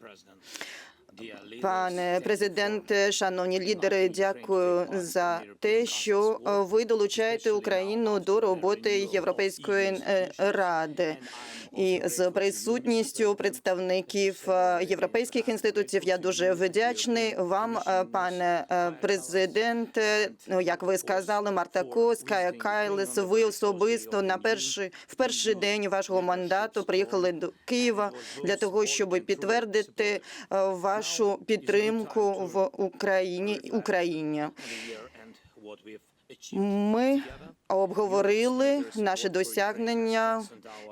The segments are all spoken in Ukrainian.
President. Пане президенте, шановні лідери, дякую за те, що е, ви долучаєте Україну до роботи Європейської е, ради. І з присутністю представників е, європейських інституцій я дуже вдячний вам, пане президенте. Ну, Як ви сказали, Марта Кос, Кая Кайлес, ви особисто на перший в перший день вашого мандату приїхали до Києва для того, щоб підтвердити е, вашу підтримку в Україні Україні. Ми обговорили наше досягнення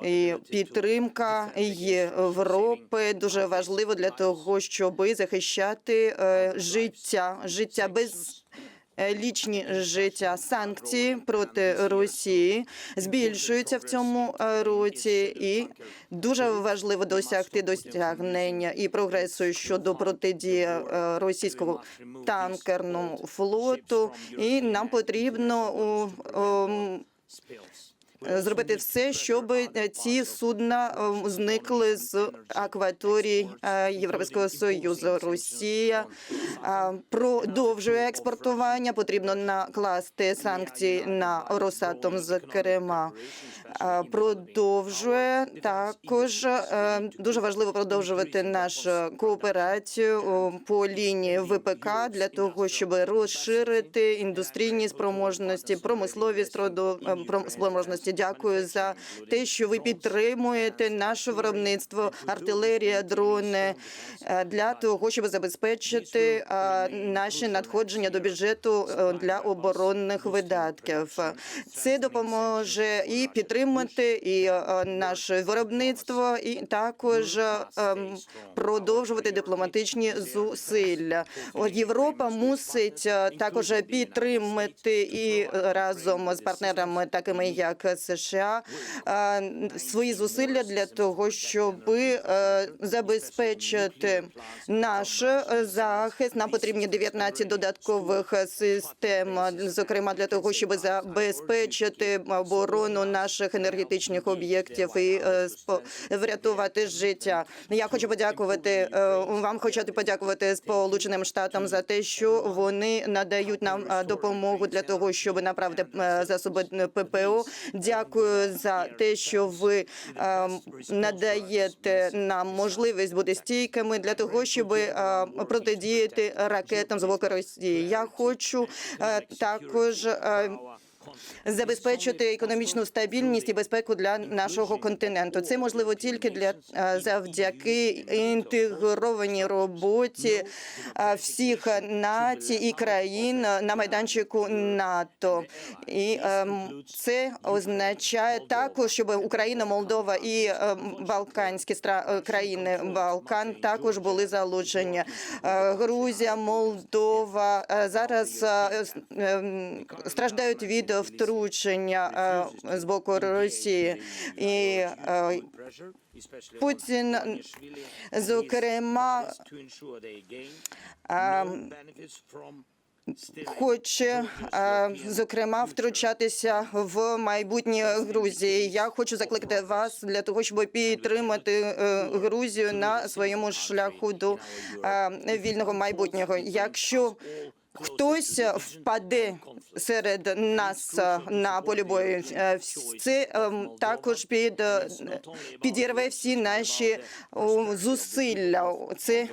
і підтримка Європи дуже важливо для того, щоб захищати е, життя, життя без. Е, Лічні життя санкції проти Росії збільшуються в цьому е, році, і дуже важливо досягти досягнення і прогресу щодо протидії е, російського танкерному флоту. І нам потрібно зробити все, щоб ці судна е, зникли з акваторії е, Європейського союзу. Росія е, продовжує експортування. Потрібно накласти санкції на Росатом, зокрема. Е, Продовжує також е, дуже важливо продовжувати нашу кооперацію по лінії ВПК для того, щоб розширити індустрійні спроможності, промислові е, спроможності. Дякую за те, що ви підтримуєте наше виробництво, артилерія, дрони е, для того, щоб забезпечити е, наші надходження до бюджету е, для оборонних видатків. Це допоможе і підтримати і наше виробництво, і також ем, продовжувати дипломатичні зусилля. Європа мусить також підтримати і разом з партнерами, такими як США, е, свої зусилля для того, щоб е, забезпечити наш е, захист. Нам потрібні 19 додаткових систем, зокрема для того, щоб забезпечити оборону наших енергетичних об'єктів і е, врятувати життя. Я хочу подякувати е, вам. Хочу подякувати Сполученим Штатам за те, що вони надають нам е, допомогу для того, щоб направити е, засоби ППО. Дякую за те, що ви е, надаєте нам можливість бути стійкими для того, щоб е, протидіяти ракетам з боку Росії. Я хочу е, також. Забезпечити економічну стабільність і безпеку для нашого континенту. Це можливо тільки для е, завдяки інтегрованій роботі е, всіх націй і країн на майданчику НАТО. І ем, це означає також, щоб Україна, Молдова і ем, Балканські е, країни Балкан також були залучені. Грузія, Молдова зараз страждають від втручення е, з боку Росії. І е, Путін, зокрема, ем, хоче е, зокрема втручатися в майбутнє Грузії. Я хочу закликати вас для того, щоб підтримати е, Грузію на своєму шляху до е, вільного майбутнього. Якщо Хтось впаде серед нас е, на полі бою. Е, Це ем, також під е, підірве всі наші зусилля. Це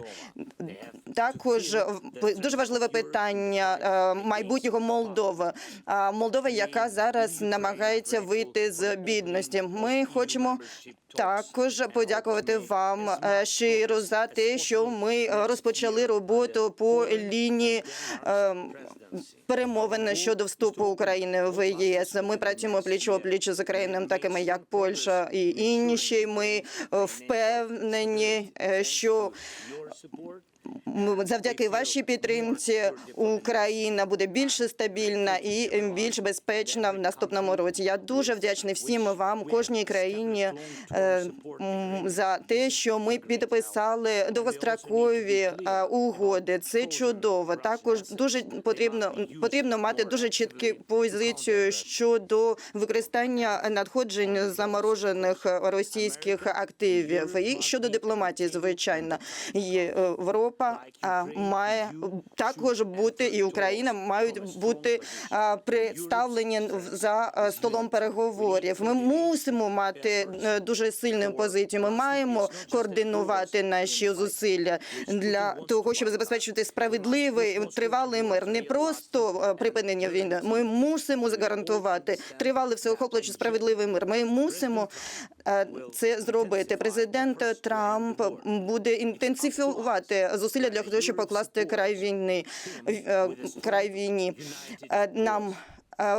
також дуже важливе питання е, майбутнього Молдови. Молдова, яка зараз намагається вийти з бідності. Ми хочемо також подякувати вам е, щиро за те, що ми е, розпочали роботу по лінії ем, перемовин щодо вступу України в ЄС. Ми працюємо пліч пліч з країнами, такими як Польща і інші. Ми е, впевнені, що завдяки вашій підтримці Україна буде більш стабільна і більш безпечна в наступному році. Я дуже вдячний всім вам, кожній країні, е, за те, що ми підписали довгострокові е, угоди. Це чудово. Також дуже потрібно потрібно мати дуже чітку позицію щодо використання надходжень заморожених російських активів. І щодо дипломатії, звичайно, е, Європа має також бути, і Україна мають бути представлені за столом переговорів. Ми мусимо мати е, дуже сильну позицію. Ми маємо координувати наші зусилля для того, щоб забезпечити справедливий тривалий мир, не просто е, припинення війни. Ми мусимо загарантувати тривалий всеохоплюючий справедливий мир. Ми мусимо е, це зробити. Президент Трамп буде інтенсифікувати зусилля для того, щоб покласти край війни. е, Край війні. Е, Нам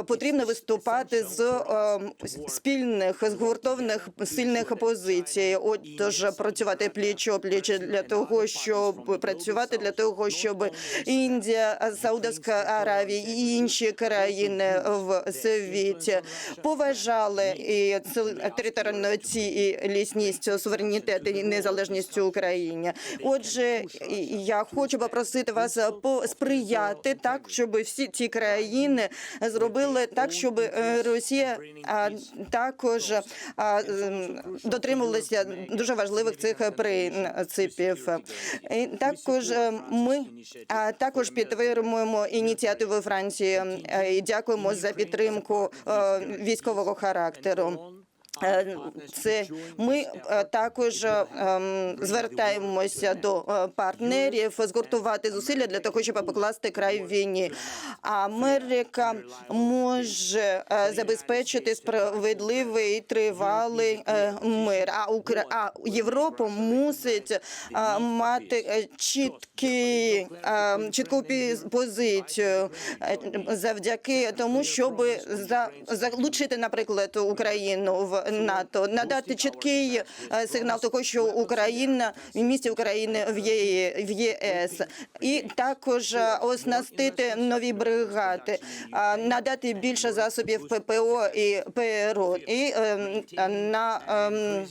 потрібно виступати з е, спільних згуртованих сильних позицій. Отож, працювати пліч опліч для того, щоб працювати для того, щоб Індія, Саудовська Аравія і інші країни в світі поважали і територіальну цілісність, суверенітет і незалежність України. Отже, я хочу попросити вас посприяти так, щоб всі ці країни зробили так, щоб е, Росія також дотримувалася дуже важливих цих принципів. І також е, ми також підтримуємо ініціативу Франції е, і дякуємо за підтримку військового характеру. Е, Це ми е, також ем, звертаємося до е, партнерів згуртувати зусилля для того, щоб покласти край війні. Америка може забезпечити справедливий і тривалий мир. А Укра... а Європа мусить мати чіткі, чітку позицію завдяки тому, щоб за залучити, наприклад, Україну в НАТО, надати чіткий е, сигнал того, що Україна в місті України в ЄС, і також е, оснастити нові бригади, е, надати більше засобів ППО і ПРО, і на ем,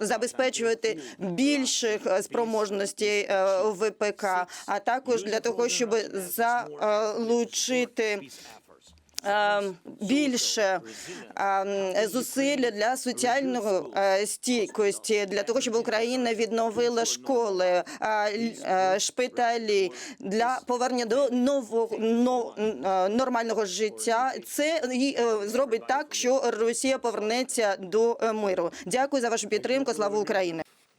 забезпечувати більших спроможностей ВПК, а також для того, щоб залучити більше е, зусиль для соціальної е, стійкості, для того, щоб Україна відновила школи, е, е, шпиталі для повернення до нового е, нормального життя. Це е, зробить так, що Росія повернеться до е, миру. Дякую за вашу підтримку. Слава Україні!